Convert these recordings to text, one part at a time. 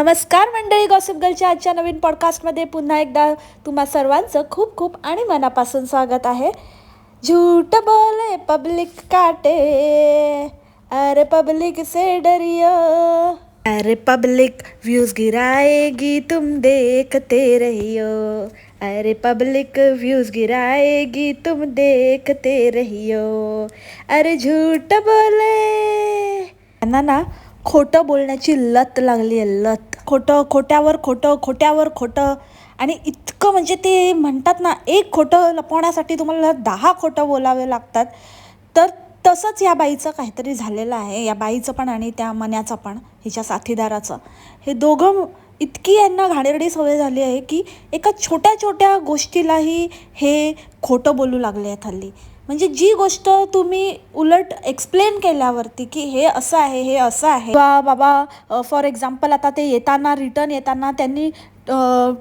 नमस्कार मंडळी गॉसिप गर्लच्या आजच्या नवीन पॉडकास्टमध्ये पुन्हा एकदा तुम्हा सर्वांचं खूप खूप आणि मनापासून स्वागत आहे. झूट बोले पब्लिक काटे अरे पब्लिक से डरियो. अरे पब्लिक व्यूज गिराएगी तुम देखते रहियो. अरे पब्लिक व्यूज गिराएगी तुम देखते रहियो. अरे झूट बोले. ना ना खोटं बोलण्याची लत लागली आहे लत. खोटं खोट्यावर खोटं खोट्यावर खोटं. आणि इतकं म्हणजे ते म्हणतात ना एक खोटं लपवण्यासाठी तुम्हाला दहा खोटं बोलावे लागतात. तर तसंच या बाईचं काहीतरी झालेलं आहे. या बाईचं पण आणि त्या मन्याचं पण हिच्या साथीदाराचं. हे दोघं इतकी यांना घाणेरडी सवय झाली आहे की एका छोट्या छोट्या गोष्टीलाही हे खोटं बोलू लागले आहेत हल्ली. म्हणजे जी गोष्ट तुम्ही उलट एक्सप्लेन केल्यावरती की हे असं आहे हे असं आहे. बा बाबा फॉर एक्झाम्पल आता ते येताना रिटर्न येताना त्यांनी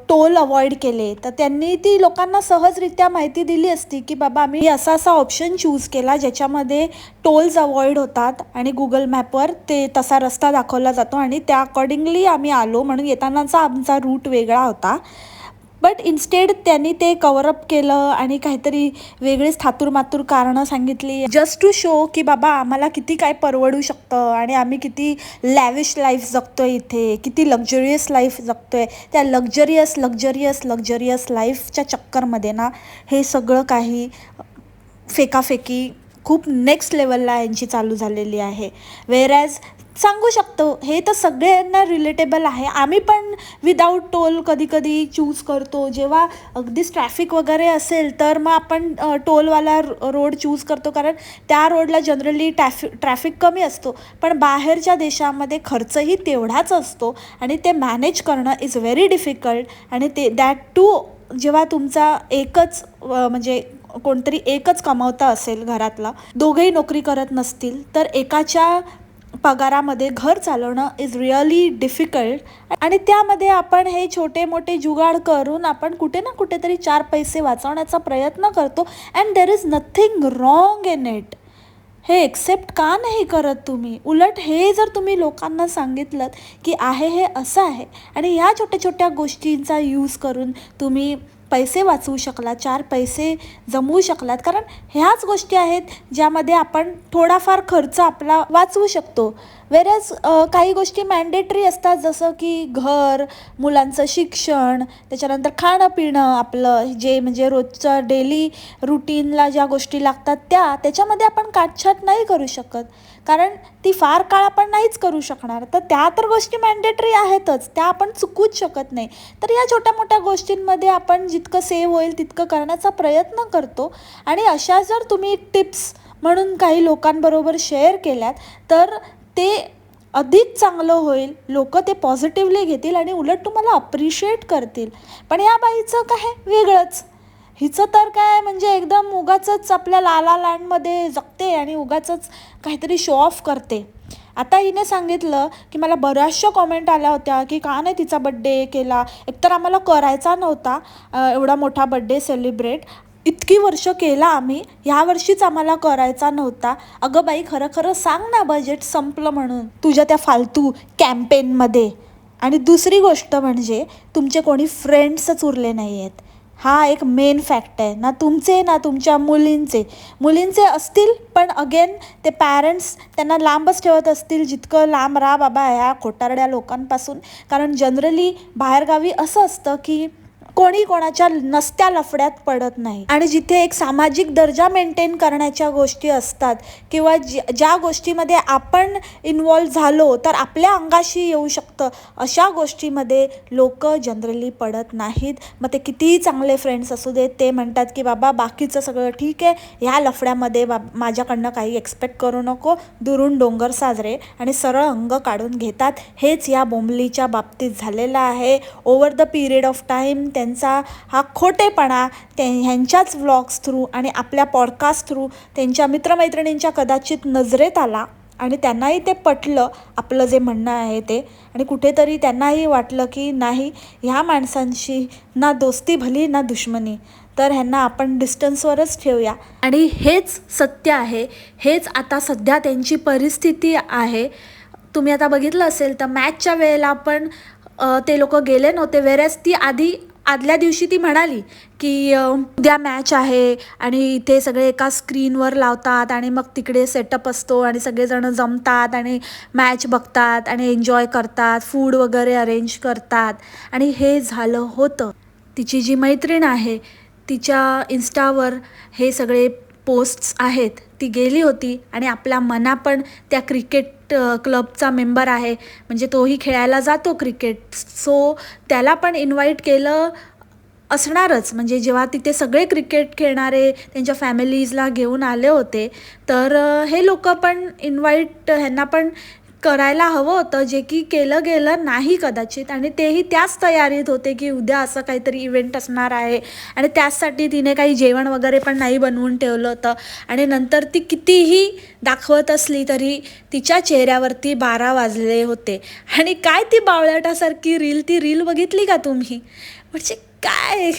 टोल अवॉइड केले. तर त्यांनी ती लोकांना सहजरित्या माहिती दिली असती की बाबा आम्ही असा असा ऑप्शन चूज केला ज्याच्यामध्ये टोल्स अवॉइड होतात आणि गुगल मॅपवर ते तसा रस्ता दाखवला जातो आणि त्या अकॉर्डिंगली आम्ही आलो म्हणून येतानाचा आमचा रूट वेगळा होता. बट इन्स्टेड त्यांनी ते कवरअप केलं आणि काहीतरी वेगळीच थातुरमातूर कारणं सांगितली. जस्ट टू शो की बाबा आम्हाला किती काय परवडू शकतं आणि आम्ही किती लॅविश लाईफ जगतो आहे इथे किती लक्झरियस लाईफ जगतो आहे त्या लक्झरियस लक्झरियस लक्झरियस लाईफच्या चक्करमध्ये ना हे सगळं काही फेकाफेकी खूप नेक्स्ट लेवलला यांची चालू झालेली आहे. वेरॅज सांगू शकतो. हे तर सगळ्यांना रिलेटेबल आहे. आम्ही पण विदाऊट टोल कधी कधी चूज करतो. जेव्हा अगदीच ट्रॅफिक वगैरे असेल तर मग आपण टोलवाला रोड चूज करतो. कारण त्या रोडला जनरली ट्रॅफि ट्रॅफिक कमी असतो. पण बाहेरच्या देशामध्ये खर्चही तेवढाच असतो. आणि ते मॅनेज करणं इज व्हेरी डिफिकल्ट आणि ते दॅट टू जेव्हा तुमचा एकच म्हणजे कोणतरी एकच कमावता असेल घरातला दोघेही नोकरी करत नसतील तर एकाच्या पगारामध्ये घर चालवणं इज रिअली डिफिकल्ट आणि त्यामध्ये आपण हे छोटे मोठे जुगाड करून आपण कुठे ना कुठेतरी चार पैसे वाचवण्याचा प्रयत्न करतो and there is nothing wrong in it हे एक्सेप्ट का नाही करत तुम्ही? उलट हे जर तुम्ही लोकांना सांगितलं की आहे हे असं आहे आणि ह्या छोट्या छोट्या गोष्टींचा यूज करून तुम्ही पैसे वाचवू शकला चार पैसे जमवू शकलात कारण ह्याच गोष्टी आहेत ज्यामध्ये आपण थोडाफार खर्च आपला वाचवू शकतो. वेरॅज काही गोष्टी मॅन्डेटरी असतात जसं की घर मुलांचं शिक्षण त्याच्यानंतर खाणं पिणं आपलं जे म्हणजे रोजचं डेली रुटीनला ज्या गोष्टी लागतात त्या त्याच्यामध्ये आपण काटछाट नाही करू शकत. कारण ती फार काळ आपण नाहीच करू शकणार. तर त्या तर गोष्टी मॅन्डेटरी आहेतच. त्या आपण चुकूच शकत नाही. तर या छोट्या मोठ्या गोष्टींमध्ये आपण जितकं सेव्ह होईल तितकं करण्याचा प्रयत्न करतो. आणि अशा जर तुम्ही टिप्स म्हणून काही लोकांबरोबर शेअर केल्यात तर ते अधिक चांगलं होईल. लोक ते पॉझिटिव्हली घेतील आणि उलट तुम्हाला अप्रिशिएट करतील. पण या बाईचं काय? वेगळंच. हिचं तर काय म्हणजे एकदम उगाच आपल्या लाला लँडमध्ये जगते आणि उगाच काहीतरी शो ऑफ करते. आता हिने सांगितलं की मला बऱ्याचशा कॉमेंट आल्या होत्या की का नाही तिचा बड्डे केला. एकतर आम्हाला करायचा नव्हता एवढा मोठा बड्डे सेलिब्रेट इतकी वर्ष केला आम्ही ह्या वर्षीच आम्हाला करायचा नव्हता. अगं बाई खरं खरं सांग ना बजेट संपलं म्हणून तुझ्या त्या फालतू कॅम्पेनमध्ये आणि दुसरी गोष्ट म्हणजे तुमचे कोणी फ्रेंड्सच उरले नाही आहेत हा एक मेन फॅक्ट आहे. ना तुमचे ना तुमच्या मुलींचे. मुलींचे असतील पण अगेन ते पॅरेंट्स त्यांना लांबच ठेवत असतील जितकं लांब राहा बाबा ह्या खोटारड्या लोकांपासून. कारण जनरली बाहेरगावी असं असतं की कोणी कोणाच्या नसत्या लफड्यात पडत नाही. आणि जिथे एक सामाजिक दर्जा मेंटेन करण्याच्या गोष्टी असतात किंवा ज्या ज्या गोष्टीमध्ये आपण इन्वॉल्व झालो तर आपल्या अंगाशी येऊ शकतं अशा गोष्टीमध्ये लोक जनरली पडत नाहीत. मग ते कितीही चांगले फ्रेंड्स असू देत ते म्हणतात की बाबा बाकीचं सगळं ठीक आहे. ह्या लफड्यामध्ये बा माझ्याकडनं काही एक्सपेक्ट करू नको. दुरून डोंगर साजरे आणि सरळ अंग काढून घेतात. हेच या बोंबलीच्या बाबतीत झालेलं आहे. Over the period of time त्यांचा हा खोटेपणा ते ह्यांच्याच व्लॉग्स थ्रू आणि आपल्या पॉडकास्ट थ्रू त्यांच्या मित्रमैत्रिणींच्या कदाचित नजरेत आला आणि त्यांनाही ते पटलं आपलं जे म्हणणं आहे ते. आणि कुठेतरी त्यांनाही वाटलं की नाही ह्या माणसांशी ना दोस्ती भली ना दुश्मनी. तर ह्यांना आपण डिस्टन्सवरच ठेवूया. आणि हेच सत्य आहे. हेच आता सध्या त्यांची परिस्थिती आहे. तुम्ही आता बघितलं असेल तर मॅचच्या वेळेला पण ते लोक गेले नव्हते. वेरेस ती आधी आदल्या दिवशी ती म्हणाली की उद्या मॅच आहे आणि इथे सगळे एका स्क्रीनवर लावतात आणि मग तिकडे सेटअप असतो आणि सगळेजण जमतात आणि मॅच बघतात आणि एन्जॉय करतात फूड वगैरे अरेंज करतात. आणि हे झालं होतं. तिची जी मैत्रीण आहे तिच्या इन्स्टावर हे सगळे पोस्ट्स आहेत. ती गेली होती आणि आपल्या मना पण त्या क्रिकेट क्लबचा मेंबर आहे. म्हणजे तोही खेळायला जातो क्रिकेट. सो त्याला पण इन्व्हाइट केलं असणारच. म्हणजे जेव्हा तिथे सगळे क्रिकेट खेळणारे त्यांच्या फॅमिलीजला घेऊन आले होते तर हे लोक पण इन्व्हाइट ह्यांना पण करायला हवं होतं जे की केलं गेलं नाही कदाचित. आणि तेही त्याच तयारीत होते की उद्या असं काहीतरी इव्हेंट असणार आहे. आणि त्याचसाठी तिने काही जेवण वगैरे पण नाही बनवून ठेवलं होतं. आणि नंतर ती कितीही दाखवत असली तरी तिच्या चेहऱ्यावरती बारा वाजले होते. आणि काय ती बावळटासारखी रील ती रील बघितली का तुम्ही? म्हणजे काय?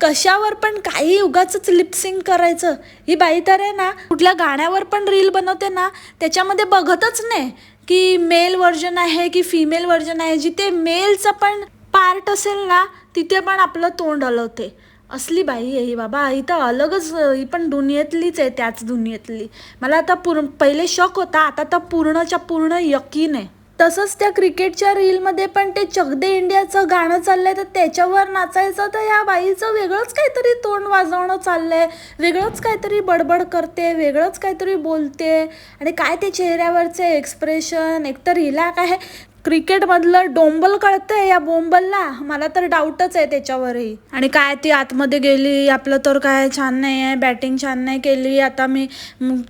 कशावर पण काही उगाच लिपसिंग करायचं. ही बाई तर आहे ना कुठल्या गाण्यावर पण रील बनवते ना त्याच्यामध्ये बघतच नाही की मेल व्हर्जन आहे की फिमेल व्हर्जन आहे. जिथे मेलचं पण पार्ट असेल ना तिथे पण आपलं तोंड हलवते. असली बाई आहे ही बाबा. ही तर अलगच ही पण दुनियेतलीच आहे त्याच दुनियेतली. मला आता पूर्ण पहिले शॉक होता आता तर पूर्णच्या पूर्ण यकीन आहे. तसंच त्या क्रिकेटच्या रीलमध्ये पण ते चकदे इंडियाचं गाणं चाललंय तर त्याच्यावर नाचायचं तर या बाईचं वेगळंच काहीतरी तोंड वाजवणं चाललंय. वेगळंच काहीतरी बडबड करते वेगळंच काहीतरी बोलते. आणि काय ते चेहऱ्यावरचे एक्सप्रेशन एकतर हिला काय क्रिकेटमधलं डोंबल कळतंय या बोंबलला. मला तर डाऊटच आहे त्याच्यावरही. आणि काय ती आतमध्ये गेली आपलं तर काय छान नाही आहे बॅटिंग छान नाही केली. आता मी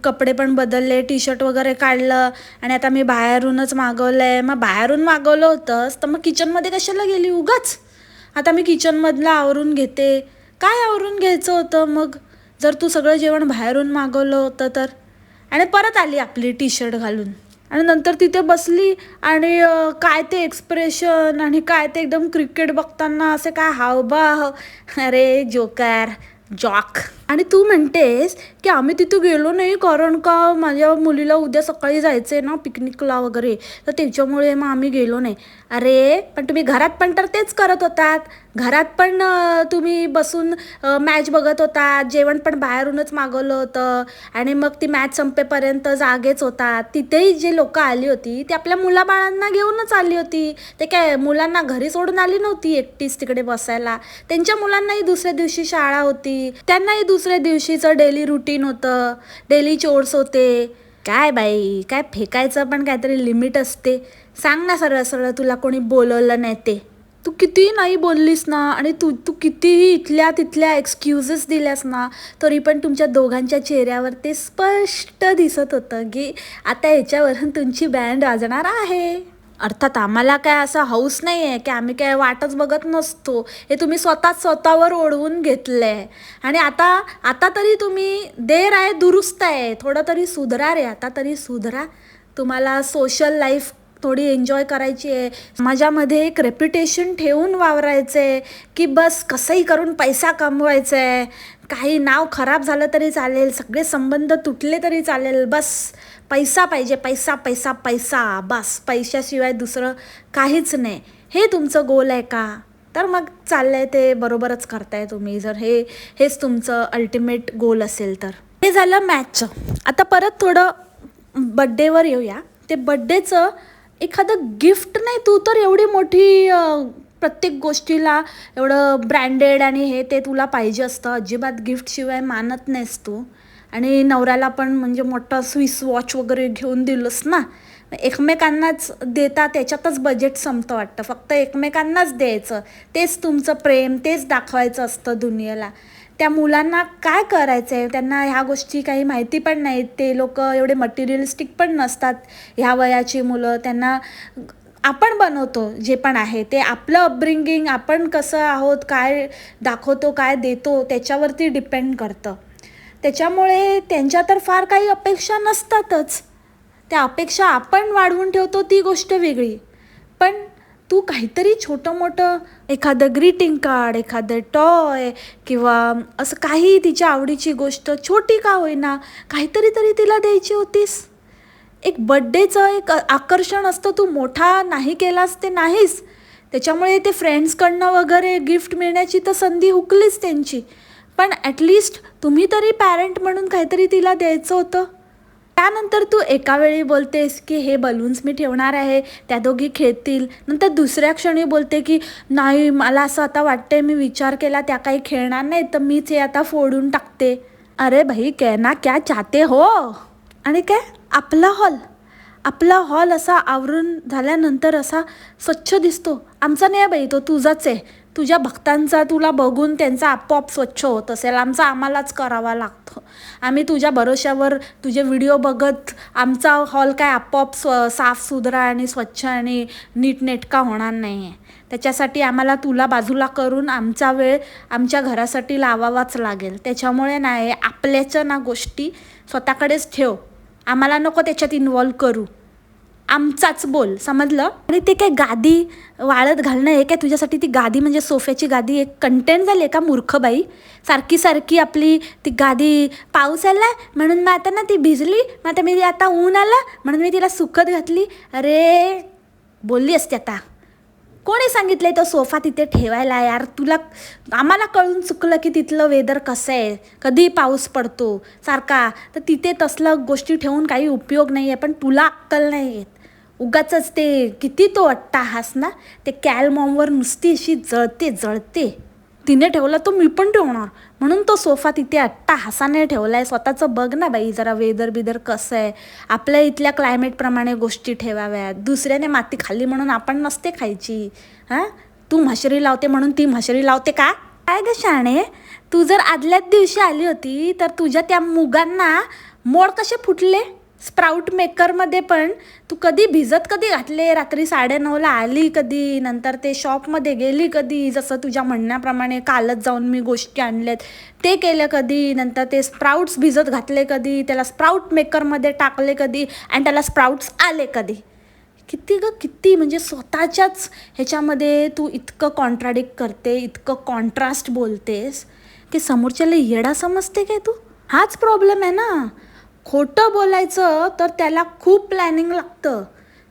कपडे पण बदलले टी शर्ट वगैरे काढलं आणि आता मी बाहेरूनच मागवलं आहे मग बाहेरून मागवलं होतंच तर मग किचनमध्ये कशाला गेली उगाच? आता मी किचनमधलं आवरून घेते. काय आवरून घ्यायचं होतं मग? जर तू सगळं जेवण बाहेरून मागवलं होतं तर? आणि परत आली आपली टी शर्ट घालून. आणि नंतर तिथे बसली आणि काय ते एक्सप्रेशन आणि काय ते एकदम क्रिकेट बघताना असे काय हावभाव. अरे जोकर जॉक आणि तू म्हणतेस की आम्ही तिथे गेलो नाही कारण का माझ्या मुलीला उद्या सकाळी जायचं आहे ना पिकनिकला वगैरे. तर त्याच्यामुळे मग आम्ही गेलो नाही. अरे पण तुम्ही घरात पण तर तेच करत होतात. घरात पण तुम्ही बसून मॅच बघत होता जेवण पण बाहेरूनच मागवलं होतं आणि मग ती मॅच संपेपर्यंत जागेच होतात तिथेही जे लोक आली होती ती आपल्या मुलाबाळांना घेऊनच आली होती. ते काय मुलांना घरी सोडून आली नव्हती एकटीच तिकडे बसायला. त्यांच्या मुलांनाही दुसऱ्या दिवशी शाळा होती. त्यांनाही दुसऱ्या दिवशीचं डेली रुटीन होतं. डेली चोर्स होते. काय बाई काय फेकायचं पण काहीतरी लिमिट असते. सांग ना सरळ सरळ तुला कोणी बोलवलं नाही ते. तू कितीही नाही बोललीस ना आणि तू तू कितीही इथल्या तिथल्या एक्सक्युजेस दिल्यास ना तरी पण तुमच्या दोघांच्या चेहऱ्यावर ते स्पष्ट दिसत होतं की आता याच्यावरून तुमची बँड वाजणार आहे. अर्थात आम्हाला काय असं हौस नाही आहे की आम्ही काय वाटच बघत नसतो. हे तुम्ही स्वतःच स्वतःवर ओढवून घेतलं आहे आणि आता आता तरी तुम्ही देर आहे दुरुस्त आहे. थोडं तरी सुधरा रे आता तरी सुधरा. तुम्हाला सोशल लाईफ थोडी एन्जॉय करायची आहे. समाजामध्ये एक रेप्युटेशन ठेवून वावरायचं आहे की बस कसंही करून पैसा कमवायचा आहे काही नाव खराब झालं तरी चालेल सगळे संबंध तुटले तरी चालेल. बस पैसा पाहिजे पैसा पैसा पैसा. बस पैशाशिवाय दुसरं काहीच नाही. हे तुमचं गोल आहे का? तर मग चाललंय ते बरोबरच करताय तुम्ही. जर हे हेच तुमचं अल्टिमेट गोल असेल तर. हे झालं मॅचचं आता परत थोडं बड्डेवर येऊया. ते बड्डेचं एखादं गिफ्ट नाही तू तर एवढी मोठी प्रत्येक गोष्टीला एवढं ब्रँडेड आणि हे ते तुला पाहिजे असतं. अजिबात गिफ्टशिवाय मानत नाहीस तू. आणि नवऱ्याला पण म्हणजे मोठं स्विस वॉच वगैरे घेऊन दिलंस ना एकमेकांनाच देता त्याच्यातच बजेट संपतं वाटतं. फक्त एकमेकांनाच द्यायचं. तेच तुमचं प्रेम तेच दाखवायचं असतं दुनियेला. त्या मुलांना काय करायचं आहे त्यांना ह्या गोष्टी काही माहिती पण नाहीत. ते लोक एवढे मटेरियलिस्टिक पण नसतात ह्या वयाची मुलं. त्यांना आपण बनवतो जे पण आहे. ते आपलं अपब्रिंगिंग आपण कसं आहोत काय दाखवतो काय देतो त्याच्यावरती डिपेंड करतं. त्याच्यामुळे त्यांच्या तर फार काही अपेक्षा नसतातच. त्या अपेक्षा आपण वाढवून ठेवतो ती गोष्ट वेगळी. पण तू काहीतरी छोटं मोठं एखादं ग्रीटिंग कार्ड एखादं टॉय किंवा असं काही तिच्या आवडीची गोष्ट छोटी का होईना काहीतरी तरी तिला द्यायची होतीस? एक बड्डेचं एक आकर्षण असतं तू मोठा नाही केलास ते नाहीस. त्याच्यामुळे ते फ्रेंड्सकडनं वगैरे गिफ्ट मिळण्याची तर संधी हुकलीच त्यांची. पण ॲटलिस्ट तुम्ही तरी पॅरेंट म्हणून काहीतरी तिला द्यायचं होतं. त्यानंतर तू एका वेळी बोलतेस की हे बलून्स मी ठेवणार आहे त्या दोघी खेळतील. नंतर दुसऱ्या क्षणी बोलते की नाही मला असं आता वाटतंय मी विचार केला त्या काही खेळणार नाही तर मीच हे आता फोडून टाकते. अरे भाई कहना क्या चाहते हो. आणि काय? आपला हॉल आपला हॉल असा आवरून झाल्यानंतर असा स्वच्छ दिसतो. आमचा नाही आहे बाई तो तुझाच आहे. तुझ्या भक्तांचा तुला बघून त्यांचा आपोआप स्वच्छ होत असेल. आमचा आम्हालाच करावा लागतो. आम्ही तुझ्या भरोश्यावर तुझे व्हिडिओ बघत आमचा हॉल काय आपोआप स्व साफ सुधरा आणि स्वच्छ आणि नीटनेटका होणार नाही आहे त्याच्यासाठी आम्हाला तुला बाजूला करून आमचा वेळ आमच्या घरासाठी लावावाच लागेल. त्याच्यामुळे नाही आपल्याच्या ना गोष्टी स्वतःकडेच ठेव. आम्हाला नको त्याच्यात इन्वॉल्व करू. आमचाच बोल समजलं? आणि ते काय गादी वाळत घालणं आहे काय तुझ्यासाठी? ती गादी म्हणजे सोफ्याची गादी एक कंटेंट झाली आहे का मूर्खबाई सारखी सारखी आपली ती गादी पाऊस आला म्हणून मग आता ना ती भिजली मग आता मी आता ऊन आला म्हणून मी तिला सुकत घातली. अरे बोलली असते आता. कोणी सांगितलंय तो सोफा तिथे ठेवायला यार? तुला आम्हाला कळून चुकलं की तिथलं वेदर कसं आहे? कधी पाऊस पडतो? सारखा. तर तिथे तसलं गोष्टी ठेवून काही उपयोग नाही आहे पण तुला अक्कल नाही येत उगाच ते किती तो अट्टाहास ना ते कॅलमॉमवर नुसती अशी जळते जळते. तिने ठेवला तो मी पण ठेवणार. म्हणून तो सोफा तिथे अट्टा हसाने ठेवला आहे स्वतःचं बघ ना बाई जरा वेदर बिदर कसं आहे. आपल्या इथल्या क्लायमेटप्रमाणे गोष्टी ठेवाव्यात दुसऱ्याने माती खाल्ली म्हणून आपण नसते खायची. हां? तू म्हशरी लावते म्हणून ती म्हशरी लावते का? काय ग शाणे? तू जर आदल्याच दिवशी आली होती तर तुझ्या त्या मुगांना मोड कसे फुटले? स्प्राऊट मेकरमध्ये पण तू कधी भिजत कधी घातले? रात्री साडेनऊला आली कधी? नंतर ते शॉपमध्ये गेली कधी? जसं तुझ्या म्हणण्याप्रमाणे कालच जाऊन मी गोष्टी आणल्यात. ते केलं कधी? नंतर ते स्प्राऊट्स भिजत घातले कधी? त्याला स्प्राऊट मेकरमध्ये टाकले कधी? आणि त्याला स्प्राऊट्स आले कधी? किती ग किती? म्हणजे स्वतःच्याच ह्याच्यामध्ये तू इतकं कॉन्ट्राडिक्ट करते इतकं कॉन्ट्रास्ट बोलतेस की समोरच्याला येडा समजते काय तू? हाच प्रॉब्लेम आहे ना. खोटं बोलायचं तर त्याला खूप प्लॅनिंग लागतं.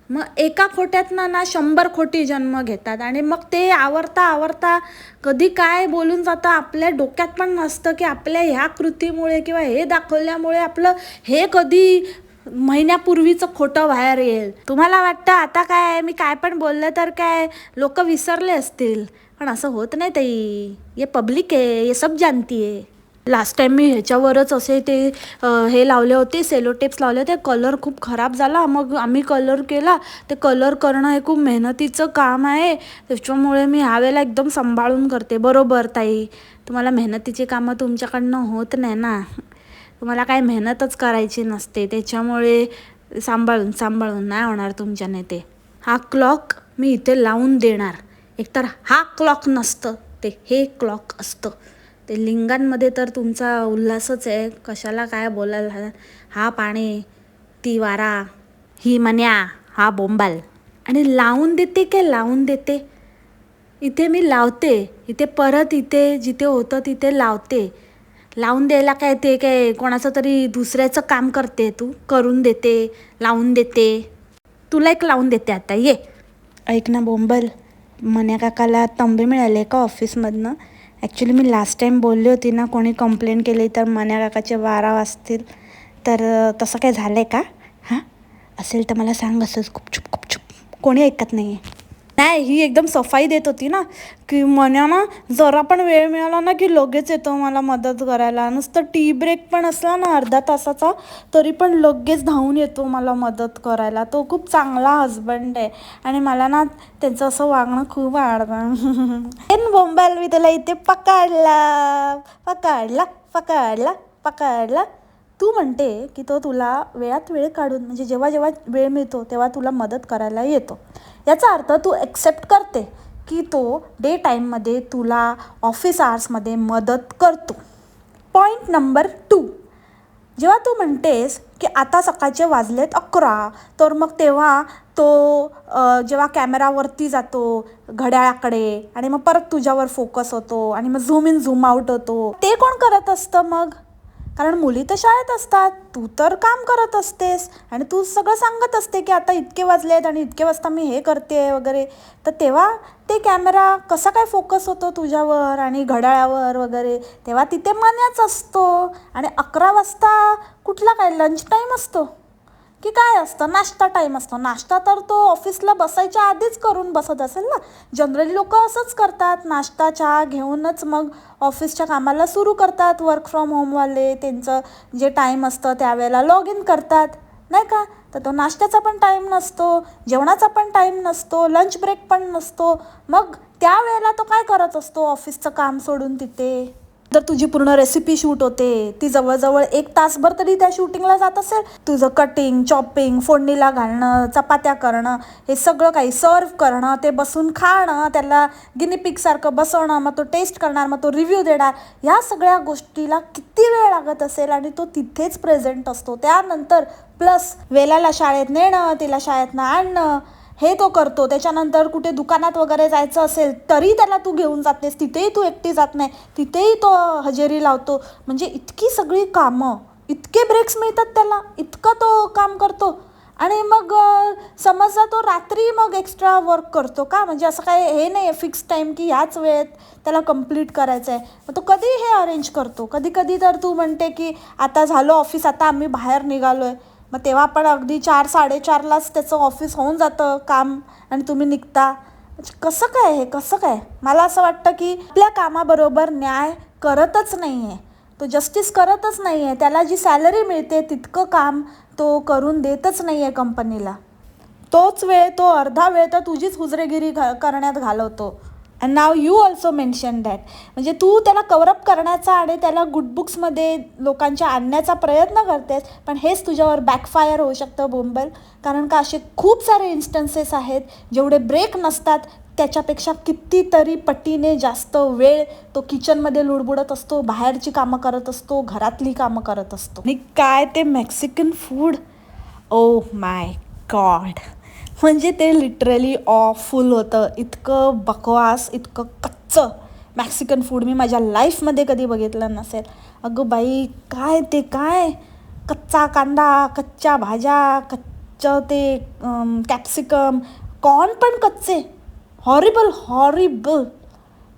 मग एका खोट्यातनं ना शंभर खोटी जन्म घेतात आणि मग ते आवरता आवरता कधी काय बोलून जातं आपल्या डोक्यात पण नसतं की आपल्या ह्या कृतीमुळे किंवा हे दाखवल्यामुळे आपलं हे कधी महिन्यापूर्वीचं खोटं बाहेर येईल. तुम्हाला वाटतं आता काय मी काय पण बोललं तर काय? लोक विसरले असतील. पण असं होत नाही ताई. ये पब्लिक आहे. ये सब जानती आहे. लास्ट टाइम मी ह्याच्यावरच असे ते हे लावले होते सेलो टेप्स लावले होते. कलर खूप खराब झाला. मग आम्ही कलर केला. ते कलर करणं हे खूप मेहनतीचं काम आहे. त्याच्यामुळे मी ह्यावेळेला एकदम सांभाळून करते. बरोबर ताई. तुम्हाला मेहनतीची कामं तुमच्याकडनं होत नाही ना. तुम्हाला काय मेहनतच करायची नसते. त्याच्यामुळे सांभाळून सांभाळून नाही होणार तुमच्याने ते हा क्लॉक मी इथे लावून देणार. एकतर हा क्लॉक नसतं. ते हे क्लॉक असतं. ते लिंगांमध्ये तर तुमचा उल्हासच आहे. कशाला काय बोलायला हा पाणी ती वारा ही मन्या हा बोंबाल. आणि लावून देते काय? लावून देते. इथे मी लावते. इथे परत इथे जिथे होतं तिथे लावते. लावून द्यायला काय ते काय? कोणाचं तरी दुसऱ्याचं काम करते तू. करून देते लावून देते. तुला एक लावून देते आता. ये. ऐक ना बोंबल. मन्या काकाला तंबे मिळाले का ऑफिसमधनं ॲक्च्युली मी लास्ट टाईम बोलली होती ना कोणी कंप्लेंट केली तर मन्या काकाचे वारा वाजतील. तर तसं काय झालं आहे का? हां? असेल तर मला सांग असंच खूप छुप कोणी ऐकत नाही आहे नाही ही एकदम सफाई देत होती ना की मन्या ना जरा पण वेळ मिळाला ना की लगेच येतो मला मदत करायला. नुसतं टी ब्रेक पण असला ना अर्धा तासाचा तरी पण लगेच धावून येतो मला मदत करायला. तो खूप चांगला हजबंड आहे. आणि मला ना त्यांचं असं वागणं खूप आवडतं. एन बोंबाल मी तुला इथे पकडला पकडला पकडला पकडला. तू म्हणते की तो तुला वेळात वेळ काढून म्हणजे जेव्हा जेव्हा वेळ मिळतो तेव्हा तुला मदत करायला येतो. याचा अर्थ तू एक्सेप्ट करते की तो डे टाईममध्ये तुला ऑफिस आवर्समध्ये मदत करतो. पॉईंट नंबर टू जेव्हा तू म्हणतेस की आता सकाळचे वाजलेत अकरा तर मग तेव्हा तो जेव्हा कॅमेरावरती जातो घड्याळाकडे आणि मग परत तुझ्यावर फोकस होतो आणि मग झूम इन झूम आउट होतो. ते कोण करत असतं मग? कारण मुली तर शाळेत असतात. तू तर काम करत असतेस. आणि तू सगळं सांगत असते की आता इतके वाजले आहेत आणि इतके वाजता मी हे करते वगैरे. तर तेव्हा ते कॅमेरा कसा काय फोकस होतो तुझ्यावर आणि घड्याळावर वगैरे? तेव्हा तिथे मनाच असतो. आणि अकरा वाजता कुठला काय? लंच टाईम असतो. की काय असतं? नाश्ता टाईम असतो. नाश्ता तर तो ऑफिसला बसायच्या आधीच करून बसत असेल ना? जनरली लोक असंच करतात. नाश्ता चहा घेऊनच मग ऑफिसच्या कामाला सुरू करतात. वर्क फ्रॉम होमवाले त्यांचं जे टाईम असतं त्यावेळेला लॉग इन करतात. नाही का? तर तो नाश्त्याचा पण टाईम नसतो जेवणाचा पण टाईम नसतो लंच ब्रेक पण नसतो. मग त्यावेळेला तो काय करत असतो? ऑफिसचं काम सोडून तिथे? जर तुझी पूर्ण रेसिपी शूट होते ती जवळजवळ एक तासभर तरी त्या शूटिंगला जात असेल. तुझं कटिंग चॉपिंग फोडणीला घालणं चपात्या करणं हे सगळं काही सर्व करणं ते बसून खाणं त्याला गिनीपिकसारखं बसवणं मग तो टेस्ट करणार मग तो रिव्ह्यू देणार ह्या सगळ्या गोष्टीला किती वेळ लागत असेल आणि तो तिथेच प्रेझेंट असतो. त्यानंतर प्लस वेलाला शाळेत नेणं तिला शाळेतनं आणणं हे तो करतो. त्याच्यानंतर कुठे दुकानात वगैरे जायचं असेल तरी त्याला तू घेऊन जात नाहीस. तिथेही तू एकटी जात नाही. तिथेही तो हजेरी लावतो. म्हणजे इतकी सगळी कामं इतके ब्रेक्स मिळतात त्याला. इतकं तो काम करतो. आणि मग समजा तो रात्री मग एक्स्ट्रा वर्क करतो का? म्हणजे असं काय हे नाही आहे फिक्स टाईम की ह्याच वेळेत त्याला कंप्लीट करायचं आहे मग तो कधी हे अरेंज करतो? कधी कधी तर तू म्हणते की आता झालो ऑफिस आता आम्ही बाहेर निघालो आहे मग तेव्हा पण अगदी चार साडेचारलाच त्याचं ऑफिस होऊन जातं काम आणि तुम्ही निघता. म्हणजे कसं काय हे? कसं काय? मला असं वाटतं की आपल्या कामाबरोबर न्याय करतच नाही आहे तो जस्टिस करतच नाही आहे त्याला जी सॅलरी मिळते तितकं काम तो करून देतच नाही आहे कंपनीला तोच वेळ तो अर्धा वेळ तर तुझीच हुजरेगिरी घा करण्यात घालवतो. And now you also mention that म्हणजे तू त्याला कवरअप करण्याचा आणि त्याला गुड बुक्समध्ये लोकांच्या आणण्याचा प्रयत्न करतेस पण हेच तुझ्यावर बॅकफायर होऊ शकतं बोंबल. कारण का असे खूप सारे इन्स्टन्सेस आहेत जेवढे ब्रेक नसतात त्याच्यापेक्षा कितीतरी पटीने जास्त वेळ तो किचनमध्ये लुडबुडत असतो बाहेरची कामं करत असतो घरातली कामं करत असतो. आणि काय ते Mexican food oh my god म्हणजे ते लिटरली ऑफुल होतं. इतकं बकवास इतकं कच्चं. मॅक्सिकन फूड मी माझ्या लाईफमध्ये कधी बघितलं नसेल. अगं बाई काय ते काय? कच्चा कांदा कच्च्या भाज्या कच्चं ते कॅप्सिकम कॉर्न पण कच्चे. हॉरिबल हॉरिबल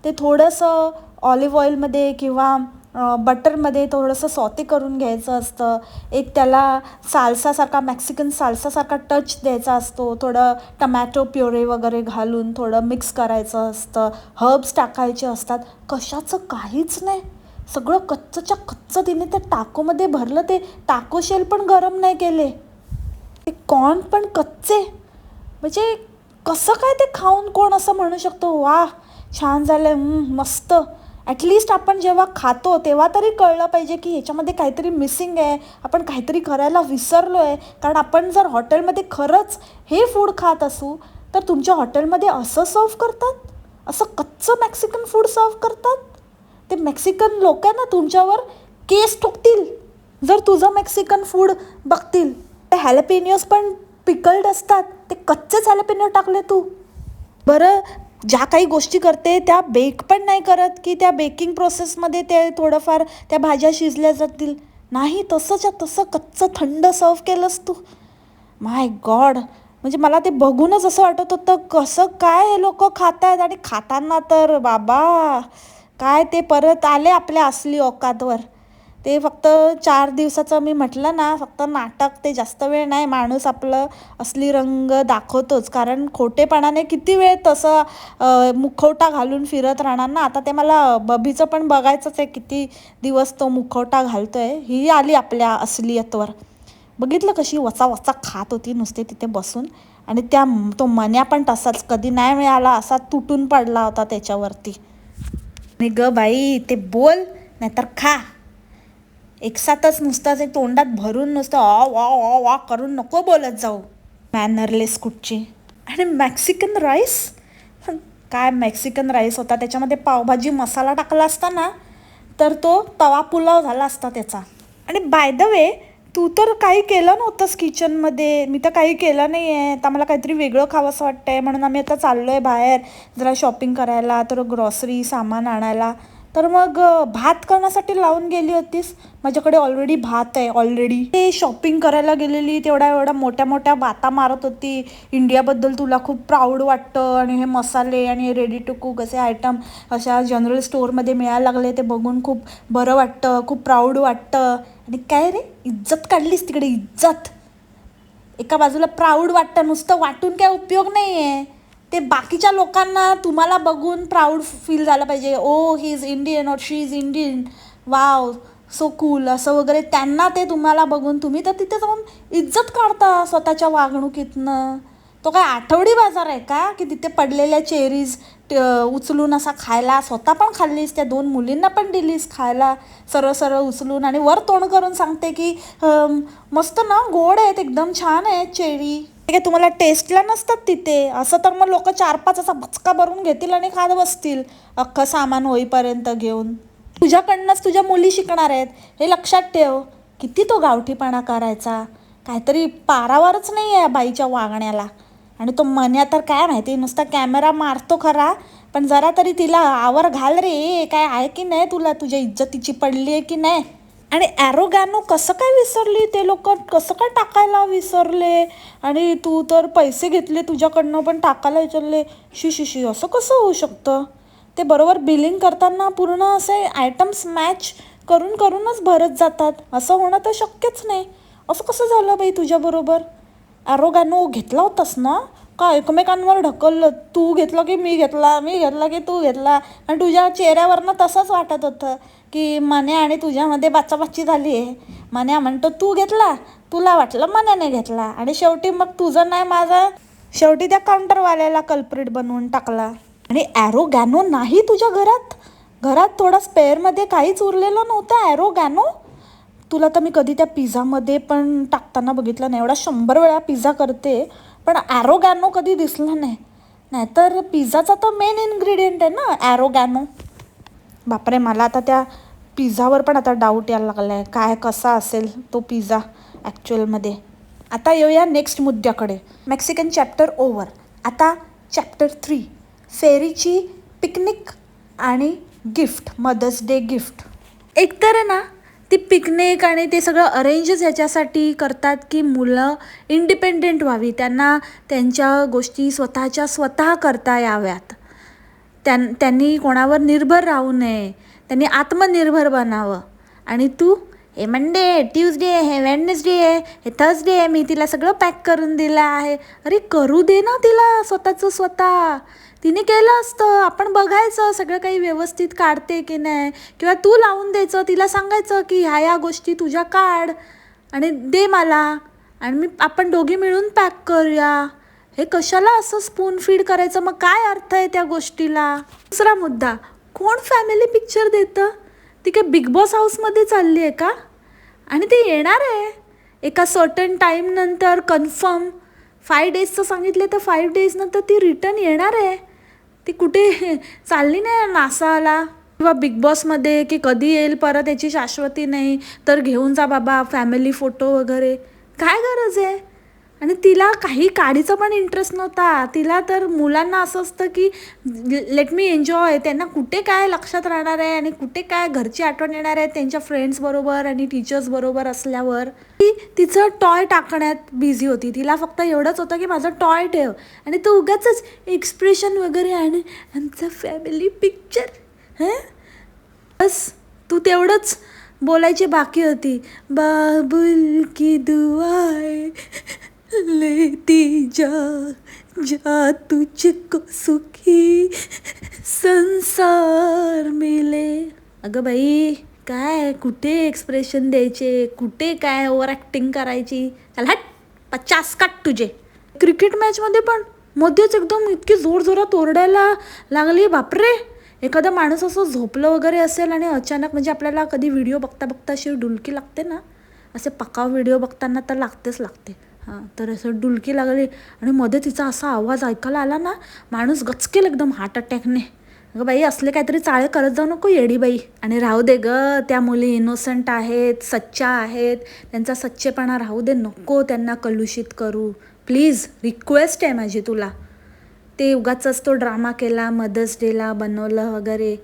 ते थोडंसं ऑलिव्ह ऑइलमध्ये किंवा बटरमध्ये थोडंसं सॉते करून घ्यायचं असतं. एक त्याला साल्सासारखा मॅक्सिकन साल्सासारखा टच द्यायचा असतो. थोडं टमॅटो प्युरे वगैरे घालून थोडं मिक्स करायचं असतं. हर्ब्स टाकायचे असतात. कशाचं काहीच नाही. सगळं कच्चच्या कच्चं तिने त्या टाकोमध्ये भरलं. ते टाको शेल पण गरम नाही केले. ते कॉर्न पण कच्चे. म्हणजे कसं काय ते खाऊन कोण असं म्हणू शकतो? वा छान झालं मस्त. ॲटलिस्ट आपण जेव्हा खातो तेव्हा तरी कळलं पाहिजे की ह्याच्यामध्ये काहीतरी मिसिंग आहे. आपण काहीतरी करायला विसरलो आहे कारण आपण जर हॉटेलमध्ये खरंच हे फूड खात असू तर तुमच्या हॉटेलमध्ये असं सर्व करतात? असं कच्चं मेक्सिकन फूड सर्व करतात? ते मेक्सिकन लोक ना तुमच्यावर केस ठोकतील. जर तुझं मेक्सिकन फूड बघतील ते हॅलपिनियस पण पिकल्ड असतात. ते कच्चेच हॅलपिनियो टाकले तू. बरं? ज्या काही गोष्टी करते त्या बेक पण नाही करत की त्या बेकिंग प्रोसेसमध्ये ते थोडंफार त्या भाज्या शिजल्या जातील. नाही तसंच्या तसं कच्चं थंड सर्व केलंस तू. माय गॉड म्हणजे मला ते बघूनच असं वाटत होतं कसं काय हे लोक खात आहेत आणि खाताना तर बाबा काय ते परत आले आपल्या असली औकातवर. ते फक्त चार दिवसाचं मी म्हटलं ना फक्त नाटक ते जास्त वेळ नाही माणूस आपलं असली रंग दाखवतोच. कारण खोटेपणाने किती वेळ तसं मुखवटा घालून फिरत राहणार ना? आता ते मला बबीचं पण बघायचंच आहे किती दिवस तो मुखवटा घालतो आहे ही आली आपल्या असलियतवर. बघितलं कशी वचा वचा खात होती नुसते तिथे बसून. आणि त्या तो मन्या पण तसाच. कधी नाही मिळाला असा तुटून पडला होता त्याच्यावरती. आणि ग बाई ते बोल नाहीतर खा. एकसाथच नुसतं ते तोंडात भरून नुसतं ऑ वा ऑ वा करून नको बोलत जाऊ. मॅनरलेस कुठची? आणि मॅक्सिकन राईस काय मेक्सिकन राईस होता? त्याच्यामध्ये पावभाजी मसाला टाकला असता ना तर तो तवा पुलाव झाला असता त्याचा. आणि बाय द वे तू तर काही केलं नव्हतंस किचनमध्ये मी तर काही केलं नाही आहे आता मला काहीतरी वेगळं खावंसं वाटतंय. म्हणून आम्ही आता चाललो आहे बाहेर जरा शॉपिंग करायला तर ग्रॉसरी सामान आणायला. तर मग भात करण्यासाठी लावून गेली होतीस? माझ्याकडे ऑलरेडी भात आहे ऑलरेडी ते शॉपिंग करायला गेलेली तेवढ्या एवढ्या मोठ्या मोठ्या बाता मारत होती. इंडियाबद्दल तुला खूप प्राऊड वाटतं आणि हे मसाले आणि रेडी टू कुक असे आयटम अशा जनरल स्टोअरमध्ये मिळायला लागले ते बघून खूप बरं वाटतं खूप प्राऊड वाटतं. आणि काय रे? इज्जत काढलीस तिकडे इज्जत. एका बाजूला प्राऊड वाटतं नुसतं वाटून काय उपयोग नाही आहे ते बाकीच्या लोकांना तुम्हाला बघून प्राऊड फील झालं पाहिजे. ओ he is Indian or she is Indian wow so cool असं वगैरे. त्यांना ते तुम्हाला बघून तुम्ही तर तिथे जाऊन इज्जत काढता स्वतःच्या वागणुकीतनं. तो काय आठवडी बाजार आहे का? की तिथे पडलेल्या चेरीज उचलून असा खायला स्वतः पण खाल्लीस त्या दोन मुलींना पण दिलीस खायला सरळ सरळ उचलून आणि वर तोंड करून सांगते की मस्त ना गोड आहेत एकदम छान आहेत चेरी ते काय तुम्हाला टेस्टला नसतात तिथे. असं तर मग लोक चार पाच असा भचका भरून घेतील आणि खात बसतील. अख्खं सामान होईपर्यंत घेऊन. तुझ्याकडनंच तुझ्या मुली शिकणार आहेत. हे लक्षात ठेव. किती तो गावठीपणा करायचा. काहीतरी पारावरच नाही आहे बाईच्या वागण्याला. आणि तो मन्या तर काय माहिती नुसता कॅमेरा मारतो खरा पण जरा तरी तिला आवर घाल रे. काय आहे की नाही तुला? तुझ्या इज्जतीची पडली आहे की नाही? आणि ॲरोगॅनो कसं काय विसरली? ते लोक कसं काय टाकायला विसरले? आणि तू तर पैसे घेतले तुझ्याकडनं पण टाकायला विचारले शी शी शी असं कसं होऊ शकतं? ते बरोबर बिलिंग करताना पूर्ण असे आयटम्स मॅच करून करूनच भरत जातात. असं होणं तर शक्यच नाही. असं कसं झालं बाई तुझ्याबरोबर ॲरोगॅनो हो, घेतला होतास ना? का एकमेकांवर ढकललं? तू घेतलं की मी घेतला मी घेतला की तू घेतला. आणि तुझ्या चेहऱ्यावरनं तसंच वाटत होतं. की मन्या आणि तुझ्यामध्ये बाचाबाची झाली आहे मन्या म्हणतो तू घेतला तुला वाटलं मन्याने घेतला. आणि शेवटी मग तुझं नाही माझं शेवटी त्या काउंटरवाल्याला कल्प्रिट बनवून टाकला. आणि ॲरो गॅनो नाही तुझ्या घरात. घरात थोडा स्पेअरमध्ये काहीच उरलेलं नव्हतं ॲरो गॅनो तुला तर मी कधी त्या पिझ्झामध्ये पण टाकताना बघितलं नाही. एवढा शंभर वेळा पिझ्झा करते. पण ॲरोगॅनो कधी दिसला नाही. नाहीतर पिझ्झाचा तर मेन इन्ग्रेडियंट आहे ना ॲरोगॅनो बापरे मला आता त्या पिझ्झावर पण आता डाऊट यायला लागला आहे काय कसा असेल तो पिझ्झा ॲक्च्युअलमध्ये आता येऊया नेक्स्ट मुद्द्याकडे. मेक्सिकन चॅप्टर ओवर आता चॅप्टर थ्री फेरीची पिकनिक आणि गिफ्ट मदर्स डे गिफ्ट एकतर आहे ना ती पिकनिक आणि ते सगळं अरेंजच ह्याच्यासाठी करतात की मुलं इंडिपेंडेंट व्हावी. त्यांना त्यांच्या गोष्टी स्वतःच्या स्वतः करता याव्यात. त्यां त्यांनी कोणावर निर्भर राहू नये. त्यांनी आत्मनिर्भर बनावं. आणि तू हे मंडे ट्यूजडे हे वेडनेसडे हे थर्सडे आहे मी तिला सगळं पॅक करून दिलं आहे. अरे करू दे ना तिला स्वतःचं स्वतः. तिने केलं असतं आपण बघायचं सगळं काही व्यवस्थित काढते की नाही? किंवा तू लावून द्यायचं तिला सांगायचं की ह्या ह्या गोष्टी तुझ्या काढ आणि दे मला आणि मी आपण दोघी मिळून पॅक करूया. हे कशाला असं स्पून फीड करायचं? मग काय अर्थ आहे त्या गोष्टीला? दुसरा मुद्दा कोण फॅमिली पिक्चर देतं? ती काय बिग बॉस हाऊसमध्ये चालली आहे का? आणि ते येणार आहे. एका सर्टन टाईमनंतर कन्फर्म फाय डेजचं सांगितलं तर फाईव्ह डेजनंतर ती रिटर्न येणार आहे. ती कुठे चालली नाही नासाला. किंवा बिग बॉसमध्ये की कधी येईल परत याची शाश्वती नाही. तर घेऊन जा बाबा फॅमिली फोटो वगैरे. काय गरज आहे? आणि तिला काही काडीचा पण इंटरेस्ट नव्हता. तिला तर मुलांना असं असतं की लेट मी एन्जॉय त्यांना कुठे काय लक्षात राहणार आहे आणि कुठे काय घरची आठवण येणार आहे त्यांच्या फ्रेंड्स बरोबर आणि टीचर्स बरोबर असल्यावर. ती तिचं टॉय टाकण्यात बिझी होती. तिला फक्त एवढंच होतं की माझं टॉय ठेव. आणि तो उगाच एक्सप्रेशन वगैरे आणि आमचं फॅमिली पिक्चर हं? बस तू तेवढंच बोलायची बाकी होती. बाबुल की दुआएं लेती जा जा तुझको सुखी संसार मिले। अगं बाई काय कुठे एक्सप्रेशन द्यायचे? कुठे काय ओव्हर ॲक्टिंग करायची? चल हट पचास काट तुझे. क्रिकेट मॅचमध्ये पण मध्येच एकदम इतकी जोरजोरात ओरडायला लागली बापरे! एखादा माणूस असं झोपलं वगैरे असेल आणि अचानक म्हणजे आपल्याला कधी व्हिडिओ बघता बघता अशी डुलकी लागते ना? असे पकाव व्हिडिओ बघताना तर लागतेच लागते. हां तर असं डुलकी लागली आणि मध्ये तिचा असा आवाज ऐकायला आला ना माणूस गचकेल एकदम हार्ट अटॅकने अगं बाई असले काहीतरी चाळे करत जाऊ नको येडी बाई. आणि राहू दे ग त्या मुली इनोसंट आहेत सच्चा आहेत. त्यांचा सच्चेपणा राहू दे नको त्यांना कलुषित करू. प्लीज रिक्वेस्ट आहे माझी तुला. ते उगाच तो ड्रामा केला मदर्स डेला बनवलं वगैरे.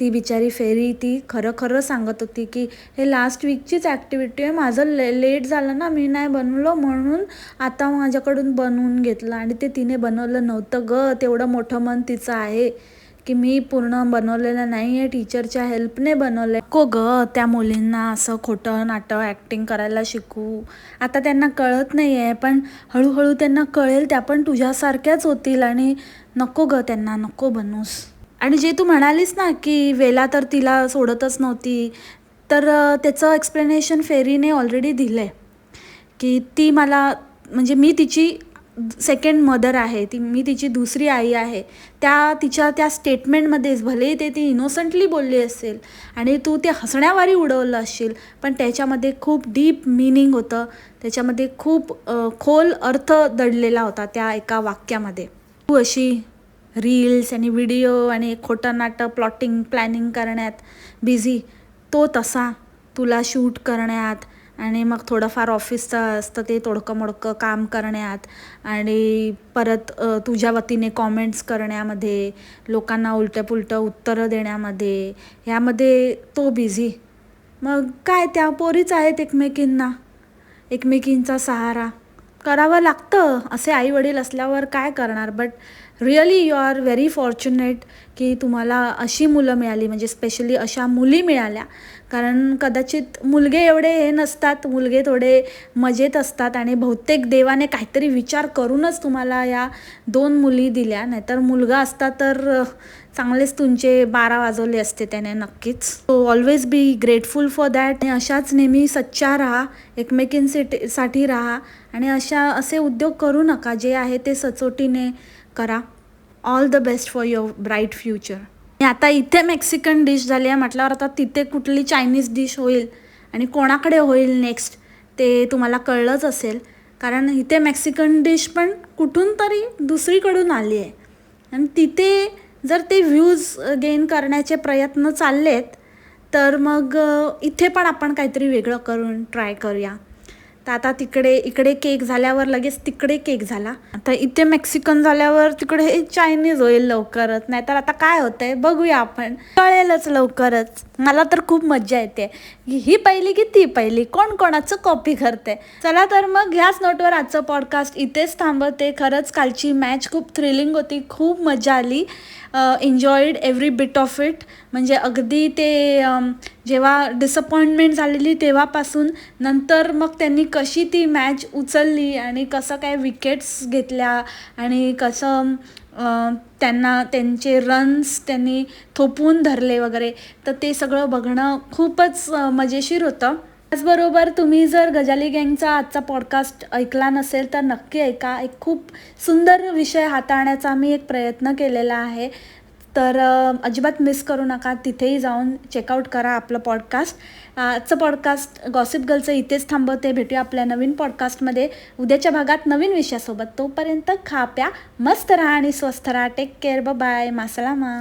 ती बिचारी फेरी ती खरं खरं सांगत होती की हे लास्ट वीकचीच ॲक्टिव्हिटी आहे. माझं ले लेट झालं ना मी नाही बनवलं म्हणून आता माझ्याकडून बनवून घेतलं. आणि ते तिने बनवलं नव्हतं ग. तेवढं मोठं मन तिचं आहे की मी पूर्ण बनवलेलं नाही आहे. टीचरच्या हेल्पने बनवलं आहे को ग. त्या मुलींना असं खोटं नाटं ॲक्टिंग करायला शिकू. आता त्यांना कळत नाही आहे पण हळूहळू त्यांना कळेल. त्या पण तुझ्यासारख्याच होतील आणि नको ग त्यांना. नको बनूस. आणि जे तू म्हणालीस ना की वेला तर तिला सोडतच नव्हती तर त्याचं एक्सप्लेनेशन फेरीने ऑलरेडी दिलं आहे की ती मला म्हणजे मी तिची सेकंड मदर आहे ती मी तिची दुसरी आई आहे त्या तिच्या त्या स्टेटमेंटमध्येच भले ते ती इनोसंटली बोलली असेल आणि तू ते हसण्यावारी उडवलं असशील पण त्याच्यामध्ये खूप डीप मिनिंग होतं. त्याच्यामध्ये खूप खोल अर्थ दडलेला होता त्या एका वाक्यामध्ये. तू अशी रील्स आणि व्हिडिओ आणि खोटं नाटं प्लॉटिंग प्लॅनिंग करण्यात बिझी तो तसा तुला शूट करण्यात आणि मग थोडंफार ऑफिसचं असतं ते तोडकं मोडकं काम करण्यात आणि परत तुझ्या वतीने कॉमेंट्स करण्यामध्ये लोकांना उलटं पुलटं उत्तरं देण्यामध्ये ह्यामध्ये तो बिझी मग काय त्या पोरीच आहेत एकमेकींना? एकमेकींचा सहारा. करावं लागतं. असे आईवडील असल्यावर काय करणार? But really you are very fortunate की तुम्हाला अशी मुलं मिळाली म्हणजे स्पेशली अशा मुली मिळाल्या. कारण कदाचित मुलगे एवढे हे नसतात मुलगे थोडे मजेत असतात आणि बहुतेक देवाने काहीतरी विचार करूनच तुम्हाला या दोन मुली दिल्या. नाहीतर मुलगा असता तर चांगलेच तुमचे बारा वाजवले असते त्याने नक्कीच. So always be grateful for that आणि अशाच नेहमी सच्चा राहा एकमेकींसाठी साठी राहा. आणि अशा असे उद्योग करू नका जे आहे ते सचोटीने करा. All the best for your bright future आणि आता इथे मेक्सिकन डिश झाली आहे. म्हटल्यावर आता तिथे कुठली चायनीज डिश होईल आणि कोणाकडे होईल नेक्स्ट ते तुम्हाला कळलंच असेल. कारण इथे मेक्सिकन डिश पण कुठून तरी दुसरीकडून आली आहे. आणि तिथे जर ते व्ह्यूज गेन करण्याचे प्रयत्न चाललेत तर मग इथे पण आपण काहीतरी वेगळं करून ट्राय करूया. तर आता तिकडे इकडे केक झाल्यावर लगेच तिकडे केक झाला. आता इथे मेक्सिकन झाल्यावर तिकडे हे चायनीज होईल लवकरच. नाहीतर आता काय होतंय? बघूया आपण. कळेलच लवकरच. मला तर खूप मज्जा येते. ही पहिली की ती पहिली? कोण कोणाचं कॉपी करते चला तर मग ह्याच नोटवर आजचं पॉडकास्ट इथेच थांबवते. खरंच कालची मॅच खूप थ्रिलिंग होती खूप मजा आली. Enjoyed every bit of it म्हणजे अगदी ते जेव्हा डिसअपॉइंटमेंट झालेली तेव्हापासून नंतर मग त्यांनी कशी ती मॅच उचलली आणि कसं काय विकेट्स घेतल्या आणि कसं त्यांना त्यांचे रन्स त्यांनी थोपवून धरले वगैरे तर ते सगळं बघणं खूपच मजेशीर होतं. त्याचबरोबर तुम्ही जर गजाली गँगचा आजचा पॉडकास्ट ऐकला नसेल तर नक्की ऐका. एक खूप सुंदर विषय हाताळण्याचा मी एक प्रयत्न केलेला आहे. तर अजिबात मिस करू नका. तिथेही जाऊन चेकआउट करा आपलं पॉडकास्ट आजचं पॉडकास्ट गॉसिप गर्लचं इथेच थांबवते. भेटूया आपल्या नवीन पॉडकास्टमध्ये उद्याच्या भागात नवीन विषयासोबत. तोपर्यंत खा प्या मस्त राहा आणि स्वस्थ राहा. Take care bye मासलामा.